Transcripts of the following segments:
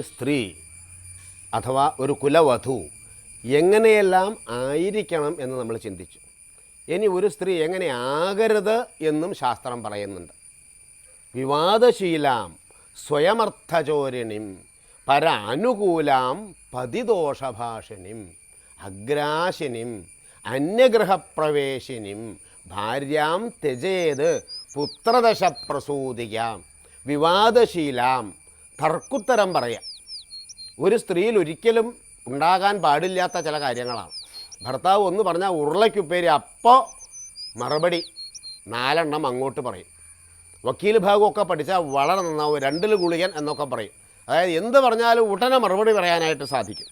ഒരു സ്ത്രീ അഥവാ ഒരു കുലവധു എങ്ങനെയെല്ലാം ആയിരിക്കണം എന്ന് നമ്മൾ ചിന്തിച്ചു. ഇനി ഒരു സ്ത്രീ എങ്ങനെ ആകരുത് എന്നും ശാസ്ത്രം പറയുന്നുണ്ട്. വിവാദശീലാം സ്വയമർത്ഥചോരിണിം പരാനുകൂലാം പതിദോഷഭാഷിണിം അഗ്രാശിനിം അന്യഗ്രഹപ്രവേശിനിം ഭാര്യാം ത്യജേത് പുത്രദശ പ്രസൂതിക്കാം വിവാദശീലാം തർക്കുത്തരം പറയാം. ഒരു സ്ത്രീയിൽ ഒരിക്കലും ഉണ്ടാകാൻ പാടില്ലാത്ത ചില കാര്യങ്ങളാണ്. ഭർത്താവ് ഒന്ന് പറഞ്ഞാൽ ഉരുളയ്ക്കുപ്പേരി അപ്പോൾ മറുപടി നാലെണ്ണം അങ്ങോട്ട് പറയും. വക്കീൽ ഭാഗമൊക്കെ പഠിച്ചാൽ വളരെ നന്നാവും രണ്ടിൽ ഗുളികൻ എന്നൊക്കെ പറയും. അതായത് എന്ത് പറഞ്ഞാലും ഉടനെ മറുപടി പറയാനായിട്ട് സാധിക്കും.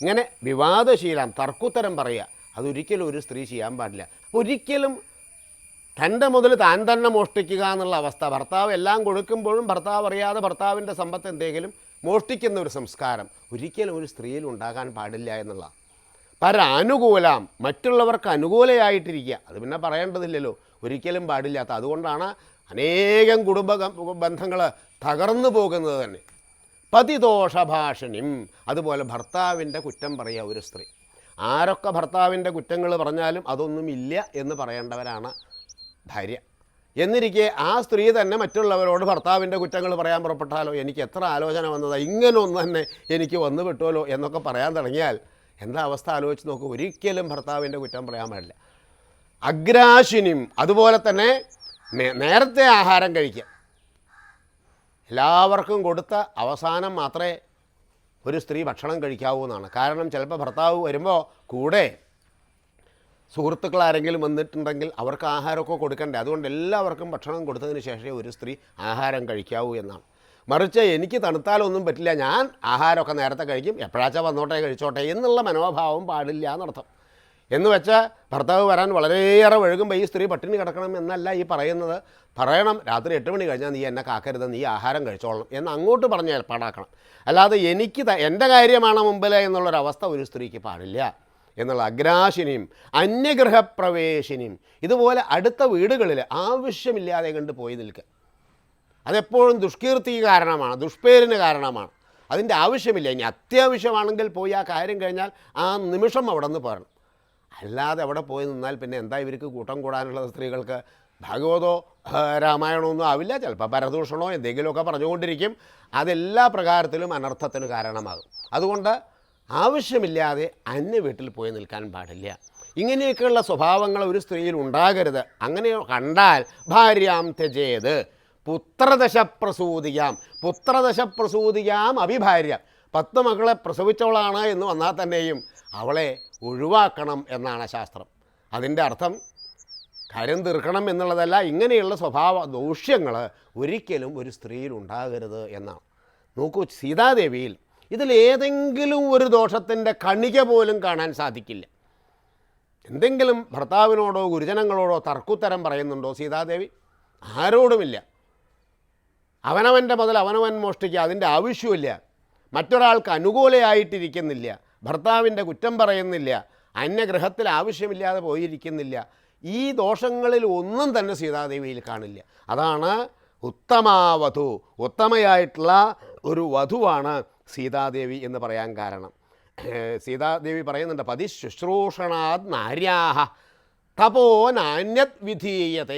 ഇങ്ങനെ വിവാദശീലം തർക്കുത്തരം പറയുക അതൊരിക്കലും ഒരു സ്ത്രീ ചെയ്യാൻ പാടില്ല. ഒരിക്കലും തന്റെ മുതൽ താൻ തന്നെ മോഷ്ടിക്കുക എന്നുള്ള അവസ്ഥ. ഭർത്താവ് എല്ലാം കൊടുക്കുമ്പോഴും ഭർത്താവ് അറിയാതെ ഭർത്താവിന്റെ സമ്പത്ത് എന്തെങ്കിലും മോഷ്ടിക്കുന്ന ഒരു സംസ്കാരം ഒരിക്കലും ഒരു സ്ത്രീയിൽ ഉണ്ടാകാൻ പാടില്ല എന്നുള്ള. പരാനുകൂലം മറ്റുള്ളവർക്ക് അനുകൂലമായിട്ടിരിക്കുക അത് പിന്നെ പറയേണ്ടതില്ലല്ലോ. ഒരിക്കലും പാടില്ലാത്ത. അതുകൊണ്ടാണ് അനേകം കുടുംബ ബന്ധങ്ങൾ തകർന്നു പോകുന്നത് തന്നെ. പതിദോഷഭാഷിണിം. അതുപോലെ ഭർത്താവിന്റെ കുറ്റം പറയുക ഒരു സ്ത്രീ. ആരൊക്കെ ഭർത്താവിന്റെ കുറ്റങ്ങൾ പറഞ്ഞാലും അതൊന്നുമില്ല എന്ന് പറയേണ്ടവരാണ് ഭാര്യ എന്നിരിക്കെ ആ സ്ത്രീ തന്നെ മറ്റുള്ളവരോട് ഭർത്താവിന്റെ കുറ്റങ്ങൾ പറയാൻ പുറപ്പെട്ടാലോ? എനിക്ക് എത്ര ആലോചന വന്നതാ? ഇങ്ങനെ തന്നെ എനിക്ക് വന്നു വിട്ടുമല്ലോ എന്നൊക്കെ പറയാൻ തുടങ്ങിയാൽ എന്താ അവസ്ഥ? ആലോചിച്ച് നോക്ക്. ഒരിക്കലും ഭർത്താവിന്റെ കുറ്റം പറയാൻ പാടില്ല. അഗ്രാശിനിയും അതുപോലെ തന്നെ നേരത്തെ ആഹാരം കഴിക്കുക. എല്ലാവർക്കും കൊടുത്ത അവസാനം മാത്രമേ ഒരു സ്ത്രീ ഭക്ഷണം കഴിക്കാവൂ എന്നാണ്. കാരണം ചിലപ്പോൾ ഭർത്താവ് വരുമ്പോൾ കൂടെ സുഹൃത്തുക്കൾ ആരെങ്കിലും വന്നിട്ടുണ്ടെങ്കിൽ അവർക്ക് ആഹാരമൊക്കെ കൊടുക്കണ്ടേ? അതുകൊണ്ട് എല്ലാവർക്കും ഭക്ഷണം കൊടുത്തതിന് ശേഷമേ ഒരു സ്ത്രീ ആഹാരം കഴിക്കാവൂ എന്നാണ്. മറിച്ച് എനിക്ക് തണുത്താലൊന്നും പറ്റില്ല. ഞാൻ ആഹാരമൊക്കെ നേരത്തെ കഴിക്കും. എപ്പോഴാച്ചാൽ വന്നോട്ടെ കഴിച്ചോട്ടെ എന്നുള്ള മനോഭാവം പാടില്ല എന്നർത്ഥം. എന്ന് വെച്ചാൽ ഭർത്താവ് വരാൻ വളരെയേറെ വഴുകുമ്പോൾ ഈ സ്ത്രീ പട്ടിണി കിടക്കണം എന്നല്ല ഈ പറയുന്നത്. പറയണം രാത്രി എട്ട് മണി കഴിഞ്ഞാൽ നീ എന്നെ കാക്കരുത് നീ ആഹാരം കഴിച്ചോളണം എന്ന് അങ്ങോട്ട് പറഞ്ഞ് പാടാക്കണം. അല്ലാതെ എനിക്ക് എന്റെ കാര്യമാണ് മുമ്പിൽ എന്നുള്ളൊരവസ്ഥ ഒരു സ്ത്രീക്ക് പാടില്ല. എന്നുള്ള അഗ്രാശിനിയും അന്യഗ്രഹപ്രവേശിനിയും ഇതുപോലെ അടുത്ത വീടുകളിൽ ആവശ്യമില്ലാതെ കണ്ട് പോയി നിൽക്കുക. അതെപ്പോഴും ദുഷ്കീർത്തിക്ക് കാരണമാണ് ദുഷ്പേരിന് കാരണമാണ്. അതിന്റെ ആവശ്യമില്ല. ഇനി അത്യാവശ്യമാണെങ്കിൽ പോയി ആ കാര്യം കഴിഞ്ഞാൽ ആ നിമിഷം അവിടെ നിന്ന് പറയണം അല്ലാതെ അവിടെ പോയി നിന്നാൽ പിന്നെ എന്താ ഇവർക്ക് കൂട്ടം കൂടാനുള്ളത് സ്ത്രീകൾക്ക്? ഭാഗവതോ ആ, രാമായണമോ ഒന്നും ആവില്ല. ചിലപ്പോൾ പരദൂഷണോ എന്തെങ്കിലുമൊക്കെ പറഞ്ഞുകൊണ്ടിരിക്കും. അതെല്ലാ പ്രകാരത്തിലും അനർത്ഥത്തിന് കാരണമാകും. അതുകൊണ്ട് ആവശ്യമില്ലാതെ അന്യ വീട്ടിൽ പോയി നിൽക്കാൻ പാടില്ല. ഇങ്ങനെയൊക്കെയുള്ള സ്വഭാവങ്ങൾ ഒരു സ്ത്രീയിൽ ഉണ്ടാകരുത്. അങ്ങനെ കണ്ടാൽ ഭാര്യാം ത്യജേത്. പുത്രദശ പ്രസൂതിയാം പുത്രദശ പ്രസൂതിയാം അഭിഭാര്യ. പത്ത് മകളെ പ്രസവിച്ചവളാണ് എന്ന് വന്നാൽ തന്നെയും അവളെ ഒഴിവാക്കണം എന്നാണ് ശാസ്ത്രം. അതിന്റെ അർത്ഥം കരം തീർക്കണം എന്നുള്ളതല്ല ഇങ്ങനെയുള്ള സ്വഭാവ ദൂഷ്യങ്ങൾ ഒരിക്കലും ഒരു സ്ത്രീയിൽ ഉണ്ടാകരുത് എന്നാണ്. നോക്കൂ സീതാദേവിയിൽ ഇതിലേതെങ്കിലും ഒരു ദോഷത്തിന്റെ കണിക പോലും കാണാൻ സാധിക്കില്ല. എന്തെങ്കിലും ഭർത്താവിനോടോ ഗുരുജനങ്ങളോടോ തർക്കുത്തരം പറയുന്നുണ്ടോ സീതാദേവി? ആരോടുമില്ല. അവനവന്റെ മുതൽ അവനവൻ മോഷ്ടിക്കുക അതിന്റെ ആവശ്യമില്ല മറ്റൊരാൾക്ക് അനുകൂലയായിട്ടിരിക്കുന്നില്ല. ഭർത്താവിന്റെ കുറ്റം പറയുന്നില്ല. അന്യഗ്രഹത്തിൽ ആവശ്യമില്ലാതെ പോയിരിക്കുന്നില്ല. ഈ ദോഷങ്ങളിൽ ഒന്നും തന്നെ സീതാദേവിയിൽ കാണില്ല. അതാണ് ഉത്തമാവധു ഉത്തമയായിട്ടുള്ള ഒരു വധുവാണ് സീതാദേവി എന്ന് പറയാൻ കാരണം. സീതാദേവി പറയുന്നുണ്ട് പതി ശുശ്രൂഷണാത് നാര്യാഹ തപോ നാന്യത് വിധീയത.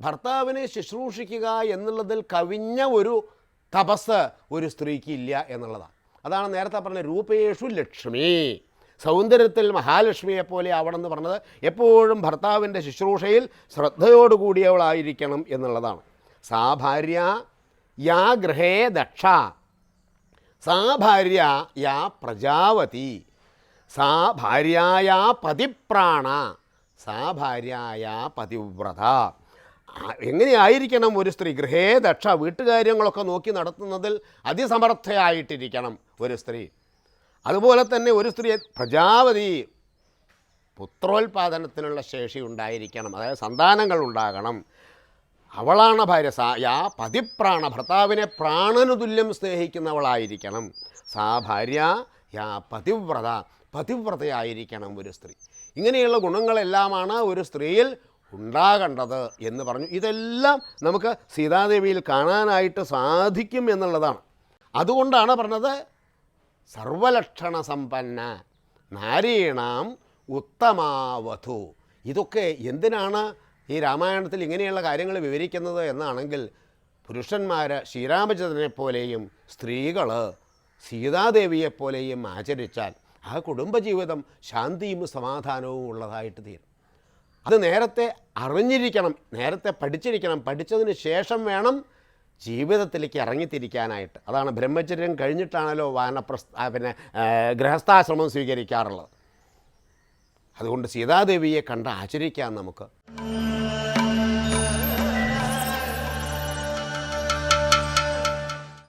ഭർത്താവിനെ ശുശ്രൂഷിക്കുക എന്നുള്ളതിൽ കവിഞ്ഞ ഒരു തപസ് ഒരു സ്ത്രീക്ക് ഇല്ല എന്നുള്ളതാണ്. അതാണ് നേരത്തെ പറഞ്ഞ രൂപേഷു ലക്ഷ്മി. സൗന്ദര്യത്തിൽ മഹാലക്ഷ്മിയെ പോലെ ആവണം എന്ന് പറഞ്ഞത് എപ്പോഴും ഭർത്താവിന്റെ ശുശ്രൂഷയിൽ ശ്രദ്ധയോടുകൂടിയവളായിരിക്കണം എന്നുള്ളതാണ്. സാ ഭാര്യ യാ ഗൃഹേ ദക്ഷ സാ ഭാര്യ യാ പ്രജാവതി സാ ഭാര്യായാ പതിപ്രാണ സാ ഭാര്യായാ പതിവ്രത. എങ്ങനെയായിരിക്കണം ഒരു സ്ത്രീ ഗൃഹേ ദക്ഷ വീട്ടുകാര്യങ്ങളൊക്കെ നോക്കി നടത്തുന്നതിൽ അതിസമർത്ഥയായിട്ടിരിക്കണം ഒരു സ്ത്രീ? അതുപോലെ തന്നെ ഒരു സ്ത്രീ പ്രജാവതി പുത്രോൽപാദനത്തിനുള്ള ശേഷി ഉണ്ടായിരിക്കണം. അതായത് സന്താനങ്ങൾ ഉണ്ടാകണം. അവളാണ് ഭാര്യ യാ പതിപ്രാണ ഭർത്താവിനെ പ്രാണനു തുല്യം സ്നേഹിക്കുന്നവളായിരിക്കണം. സാ ഭാര്യ യാ പതിവ്രത പതിവ്രതയായിരിക്കണം ഒരു സ്ത്രീ. ഇങ്ങനെയുള്ള ഗുണങ്ങളെല്ലാമാണ് ഒരു സ്ത്രീയിൽ ഉണ്ടാകേണ്ടത് എന്ന് പറഞ്ഞു. ഇതെല്ലാം നമുക്ക് സീതാദേവിയിൽ കാണാനായിട്ട് സാധിക്കും എന്നുള്ളതാണ്. അതുകൊണ്ടാണ് പറഞ്ഞത് സർവലക്ഷണ സമ്പന്ന നാരീണാം ഉത്തമാവധു. ഇതൊക്കെ എന്തിനാണ് ഈ രാമായണത്തിൽ ഇങ്ങനെയുള്ള കാര്യങ്ങൾ വിവരിക്കുന്നത് എന്നാണെങ്കിൽ പുരുഷന്മാർ ശ്രീരാമചന്ദ്രനെപ്പോലെയും സ്ത്രീകൾ സീതാദേവിയെപ്പോലെയും ആചരിച്ചാൽ ആ കുടുംബജീവിതം ശാന്തിയും സമാധാനവും ഉള്ളതായിട്ട് തീരും. അത് നേരത്തെ അറിഞ്ഞിരിക്കണം നേരത്തെ പഠിച്ചിരിക്കണം പഠിച്ചതിന് ശേഷം വേണം ജീവിതത്തിലേക്ക് ഇറങ്ങിത്തിരിക്കാനായിട്ട്. അതാണ് ബ്രഹ്മചര്യം കഴിഞ്ഞിട്ടാണല്ലോ വാനപ്രസ്ഥ പിന്നെ ഗൃഹസ്ഥാശ്രമം സ്വീകരിക്കാറുള്ളത്. അതുകൊണ്ട് സീതാദേവിയെ കണ്ട് ആചരിക്കാം നമുക്ക്.